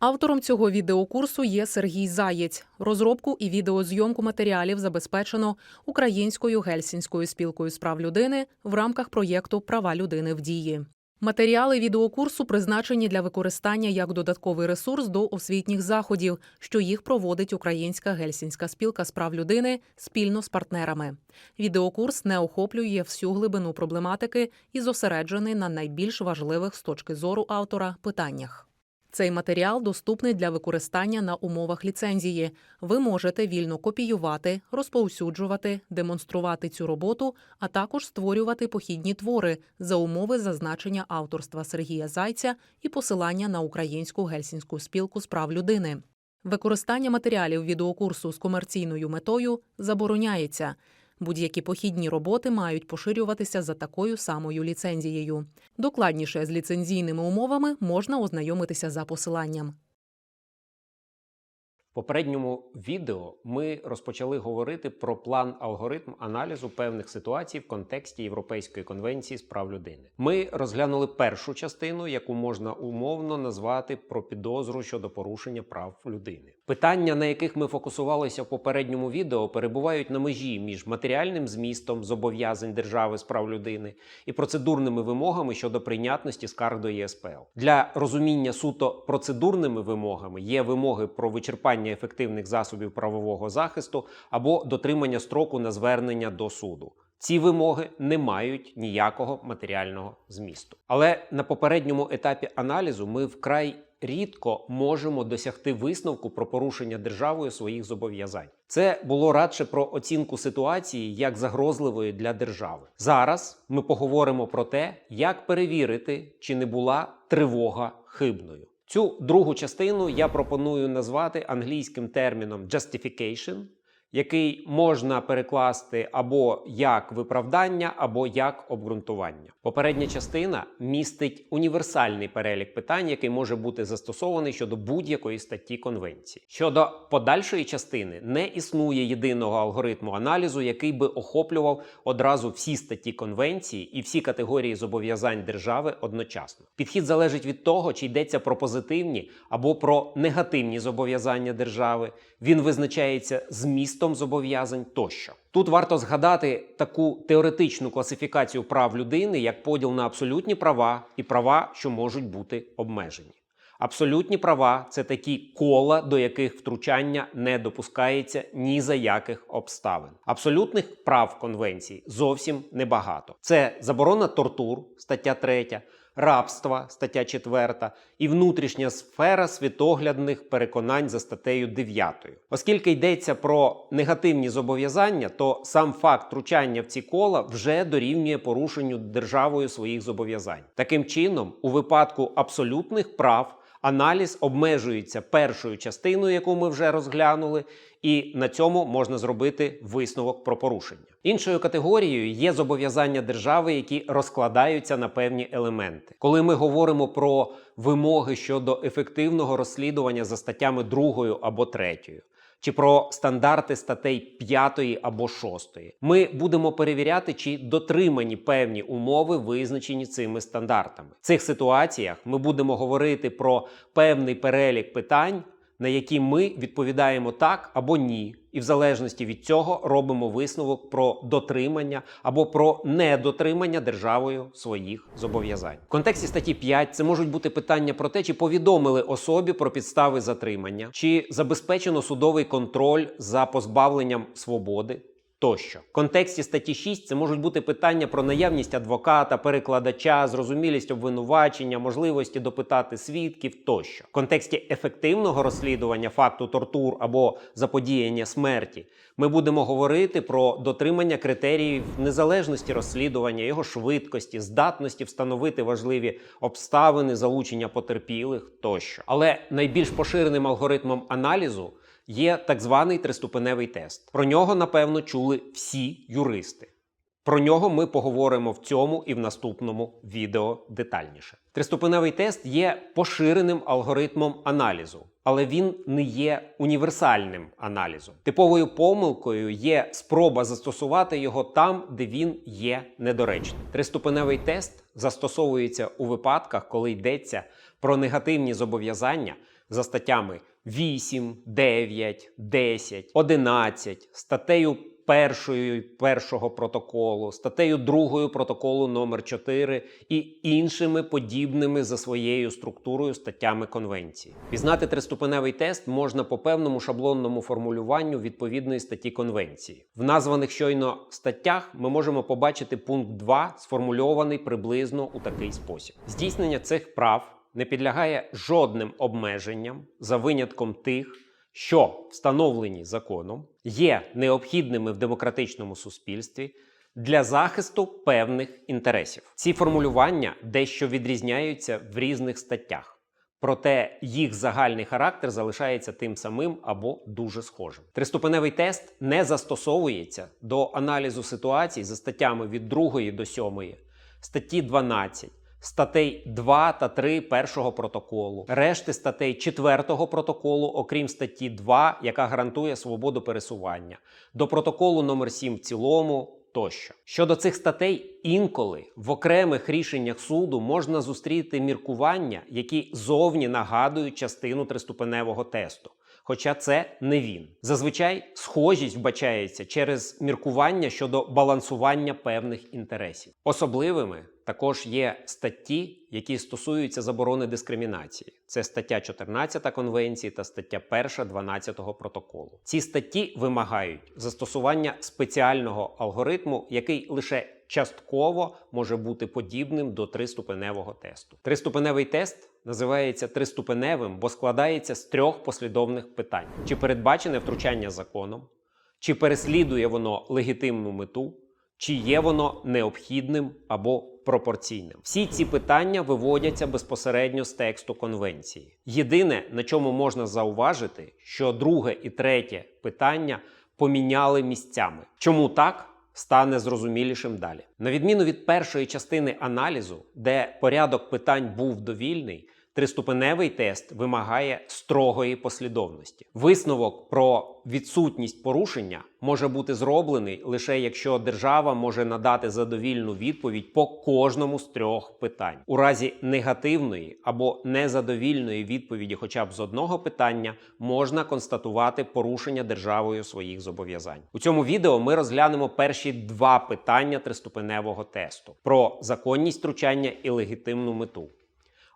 Автором цього відеокурсу є Сергій Заєць. Розробку і відеозйомку матеріалів забезпечено Українською гельсінською спілкою з прав людини в рамках проєкту Права людини в дії. Матеріали відеокурсу призначені для використання як додатковий ресурс до освітніх заходів, що їх проводить Українська гельсінська спілка з прав людини спільно з партнерами. Відеокурс не охоплює всю глибину проблематики і зосереджений на найбільш важливих з точки зору автора питаннях. Цей матеріал доступний для використання на умовах ліцензії. Ви можете вільно копіювати, розповсюджувати, демонструвати цю роботу, а також створювати похідні твори за умови зазначення авторства Сергія Зайця і посилання на українську гельсінську спілку з прав людини. Використання матеріалів відеокурсу з комерційною метою забороняється. Будь-які похідні роботи мають поширюватися за такою самою ліцензією. Докладніше з ліцензійними умовами можна ознайомитися за посиланням. Попередньому відео ми розпочали говорити про план алгоритм аналізу певних ситуацій в контексті Європейської конвенції з прав людини. Ми розглянули першу частину, яку можна умовно назвати про підозру щодо порушення прав людини. Питання, на яких ми фокусувалися в попередньому відео, перебувають на межі між матеріальним змістом зобов'язань держави з прав людини і процедурними вимогами щодо прийнятності скарг до ЄСПЛ. Для розуміння суто процедурними вимогами є вимоги про вичерпання ефективних засобів правового захисту або дотримання строку на звернення до суду. Ці вимоги не мають ніякого матеріального змісту. Але на попередньому етапі аналізу ми вкрай рідко можемо досягти висновку про порушення державою своїх зобов'язань. Це було радше про оцінку ситуації як загрозливої для держави. Зараз ми поговоримо про те, як перевірити, чи не була тривога хибною. Цю другу частину я пропоную назвати англійським терміном justification, який можна перекласти або як виправдання, або як обґрунтування. Попередня частина містить універсальний перелік питань, який може бути застосований щодо будь-якої статті конвенції. Щодо подальшої частини не існує єдиного алгоритму аналізу, який би охоплював одразу всі статті конвенції і всі категорії зобов'язань держави одночасно. Підхід залежить від того, чи йдеться про позитивні або про негативні зобов'язання держави. Він визначається змістом зобов'язань тощо. Тут варто згадати таку теоретичну класифікацію прав людини як поділ на абсолютні права і права, що можуть бути обмежені. Абсолютні права це такі кола, до яких втручання не допускається ні за яких обставин. Абсолютних прав конвенції зовсім небагато. Це заборона тортур, стаття 3, рабства, стаття 4, і внутрішня сфера світоглядних переконань за статтею 9. Оскільки йдеться про негативні зобов'язання, то сам факт втручання в ці кола вже дорівнює порушенню державою своїх зобов'язань. Таким чином, у випадку абсолютних прав. Аналіз обмежується першою частиною, яку ми вже розглянули, і на цьому можна зробити висновок про порушення. Іншою категорією є зобов'язання держави, які розкладаються на певні елементи. Коли ми говоримо про вимоги щодо ефективного розслідування за статтями 2 або 3, чи про стандарти статей 5 або 6. Ми будемо перевіряти, чи дотримані певні умови, визначені цими стандартами. В цих ситуаціях ми будемо говорити про певний перелік питань, на які ми відповідаємо так або ні, і в залежності від цього робимо висновок про дотримання або про недотримання державою своїх зобов'язань. В контексті статті 5 це можуть бути питання про те, чи повідомили особі про підстави затримання, чи забезпечено судовий контроль за позбавленням свободи. Тощо в контексті статті 6 це можуть бути питання про наявність адвоката, перекладача, зрозумілість обвинувачення, можливості допитати свідків тощо. В контексті ефективного розслідування факту тортур або заподіяння смерті ми будемо говорити про дотримання критеріїв незалежності розслідування, його швидкості, здатності встановити важливі обставини, залучення потерпілих тощо. Але найбільш поширеним алгоритмом аналізу є так званий триступеневий тест. Про нього, напевно, чули всі юристи. Про нього ми поговоримо в цьому і в наступному відео детальніше. Триступеневий тест є поширеним алгоритмом аналізу, але він не є універсальним аналізом. Типовою помилкою є спроба застосувати його там, де він є недоречним. Триступеневий тест застосовується у випадках, коли йдеться про негативні зобов'язання, за статтями 8, 9, 10, 11, статтею першої першого протоколу, статтею другою протоколу номер 4 і іншими подібними за своєю структурою статтями конвенції. Пізнати триступеневий тест можна по певному шаблонному формулюванню відповідної статті конвенції. В названих щойно статтях ми можемо побачити пункт 2, сформульований приблизно у такий спосіб: здійснення цих прав не підлягає жодним обмеженням за винятком тих що встановлені законом, є необхідними в демократичному суспільстві для захисту певних інтересів. Ці формулювання дещо відрізняються в різних статтях. Проте їх загальний характер залишається тим самим або дуже схожим. Триступеневий тест не застосовується до аналізу ситуацій за статтями від 2 до 7, статті 12, статей 2 та 3 першого протоколу, решти статей 4 протоколу, окрім статті 2, яка гарантує свободу пересування, до протоколу номер 7 в цілому. Тощо щодо цих статей, інколи в окремих рішеннях суду можна зустріти міркування, які зовні нагадують частину триступеневого тесту. Хоча це не він. Зазвичай схожість вбачається через міркування щодо балансування певних інтересів. Особливими також є статті, які стосуються заборони дискримінації. Це стаття 14 конвенції та стаття 1 12 протоколу. Ці статті вимагають застосування спеціального алгоритму, який лише частково може бути подібним до триступеневого тесту. Триступеневий тест називається триступеневим, бо складається з трьох послідовних питань: чи передбачене втручання законом, чи переслідує воно легітимну мету, чи є воно необхідним або пропорційним. Всі ці питання виводяться безпосередньо з тексту конвенції. Єдине, на чому можна зауважити, що друге і третє питання поміняли місцями. Чому так? Стане зрозумілішим далі. На відміну від першої частини аналізу, де порядок питань був довільний, триступеневий тест вимагає строгої послідовності. Висновок про відсутність порушення може бути зроблений лише якщо держава може надати задовільну відповідь по кожному з трьох питань. У разі негативної або незадовільної відповіді, хоча б з одного питання, можна констатувати порушення державою своїх зобов'язань. У цьому відео ми розглянемо перші два питання триступеневого тесту про законність втручання і легітимну мету.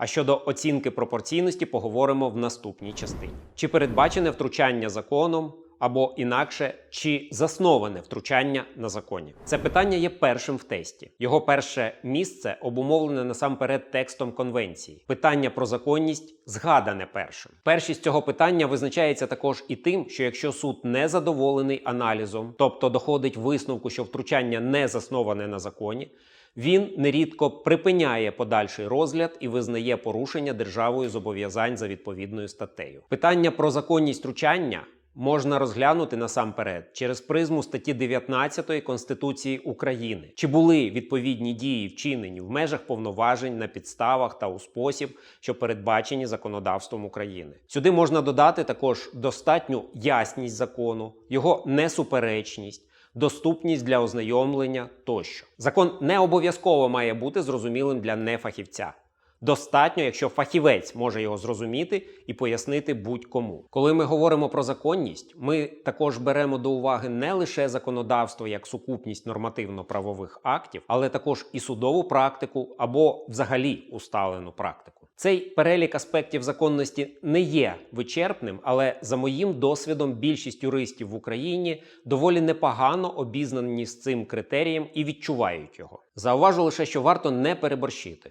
А щодо оцінки пропорційності поговоримо в наступній частині: чи передбачене втручання законом, або інакше, чи засноване втручання на законі? Це питання є першим в тесті. Його перше місце обумовлене насамперед текстом конвенції. Питання про законність згадане першим. Першість цього питання визначається також і тим, що якщо суд не задоволений аналізом, тобто доходить висновку, що втручання не засноване на законі. Він нерідко припиняє подальший розгляд і визнає порушення державою зобов'язань за відповідною статтею. Питання про законність втручання можна розглянути насамперед через призму статті 19 Конституції України. Чи були відповідні дії вчинені в межах повноважень на підставах та у спосіб, що передбачені законодавством України? Сюди можна додати також достатню ясність закону, його несуперечність доступність для ознайомлення тощо. Закон не обов'язково має бути зрозумілим для нефахівця. Достатньо, якщо фахівець може його зрозуміти і пояснити будь-кому. Коли ми говоримо про законність, ми також беремо до уваги не лише законодавство як сукупність нормативно-правових актів, але також і судову практику або взагалі усталену практику. Цей перелік аспектів законності не є вичерпним, але за моїм досвідом більшість юристів в Україні доволі непогано обізнані з цим критерієм і відчувають його. Зауважу лише, що варто не переборщити.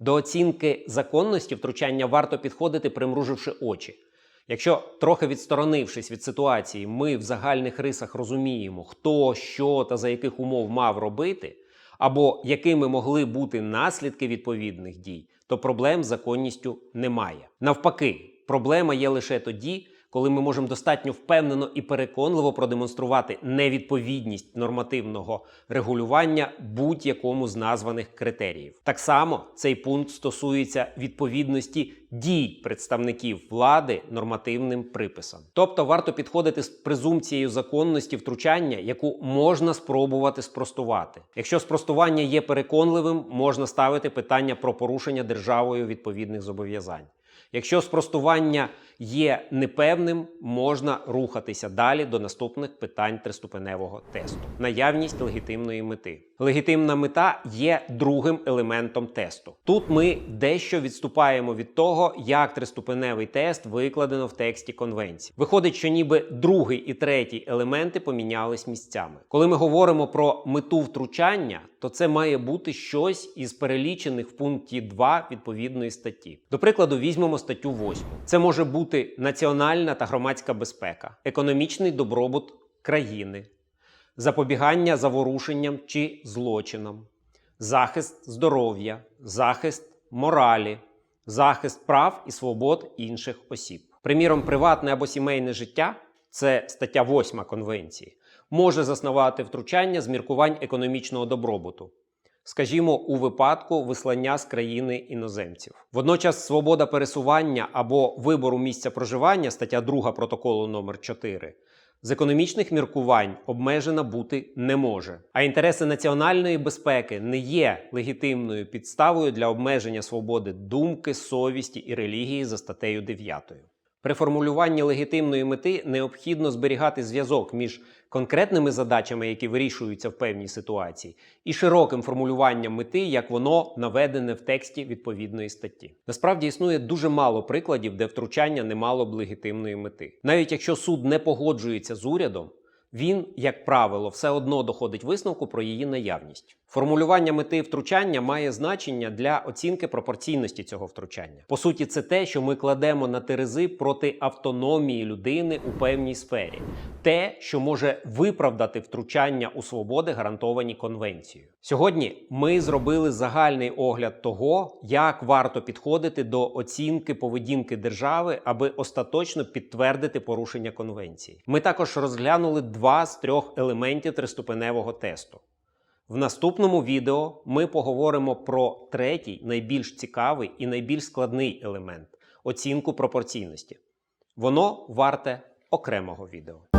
До оцінки законності втручання варто підходити, примруживши очі. Якщо трохи відсторонившись від ситуації, ми в загальних рисах розуміємо, хто, що та за яких умов мав робити, або якими могли бути наслідки відповідних дій, то проблем з законністю немає. Навпаки, проблема є лише тоді, коли ми можемо достатньо впевнено і переконливо продемонструвати невідповідність нормативного регулювання будь-якому з названих критеріїв. Так само цей пункт стосується відповідності дій представників влади нормативним приписам. Тобто варто підходити з презумпцією законності втручання, яку можна спробувати спростувати. Якщо спростування є переконливим, можна ставити питання про порушення державою відповідних зобов'язань. Якщо спростування є непевним, можна рухатися далі до наступних питань триступеневого тесту. Наявність легітимної мети. Легітимна мета є другим елементом тесту. Тут ми дещо відступаємо від того, як триступеневий тест викладено в тексті конвенції. Виходить, що ніби другий і третій елементи помінялись місцями. Коли ми говоримо про мету втручання, то це має бути щось із перелічених в пункті 2 відповідної статті. До прикладу, візьмемо статтю 8. Це може бути національна та громадська безпека, економічний добробут країни, запобігання заворушенням чи злочинам, захист здоров'я, захист моралі, захист прав і свобод інших осіб. Приміром, приватне або сімейне життя це стаття 8 конвенції, може заснувати втручання з міркувань економічного добробуту. Скажімо, у випадку вислання з країни іноземців. Водночас свобода пересування або вибору місця проживання, стаття 2 протоколу номер 4 з економічних міркувань обмежена бути не може. А інтереси національної безпеки не є легітимною підставою для обмеження свободи думки, совісті і релігії за статтею 9. При формулюванні легітимної мети необхідно зберігати зв'язок між конкретними задачами, які вирішуються в певній ситуації, і широким формулюванням мети, як воно наведене в тексті відповідної статті. Насправді існує дуже мало прикладів, де втручання не мало б легітимної мети. Навіть якщо суд не погоджується з урядом, він, як правило, все одно доходить висновку про її наявність. Формулювання мети втручання має значення для оцінки пропорційності цього втручання. По суті, це те, що ми кладемо на терези проти автономії людини у певній сфері, те, що може виправдати втручання у свободи, гарантовані конвенцією. Сьогодні ми зробили загальний огляд того, як варто підходити до оцінки поведінки держави, аби остаточно підтвердити порушення конвенції. Ми також розглянули два з трьох елементів триступеневого тесту. В наступному відео ми поговоримо про третій, найбільш цікавий і найбільш складний елемент оцінку пропорційності. Воно варте окремого відео.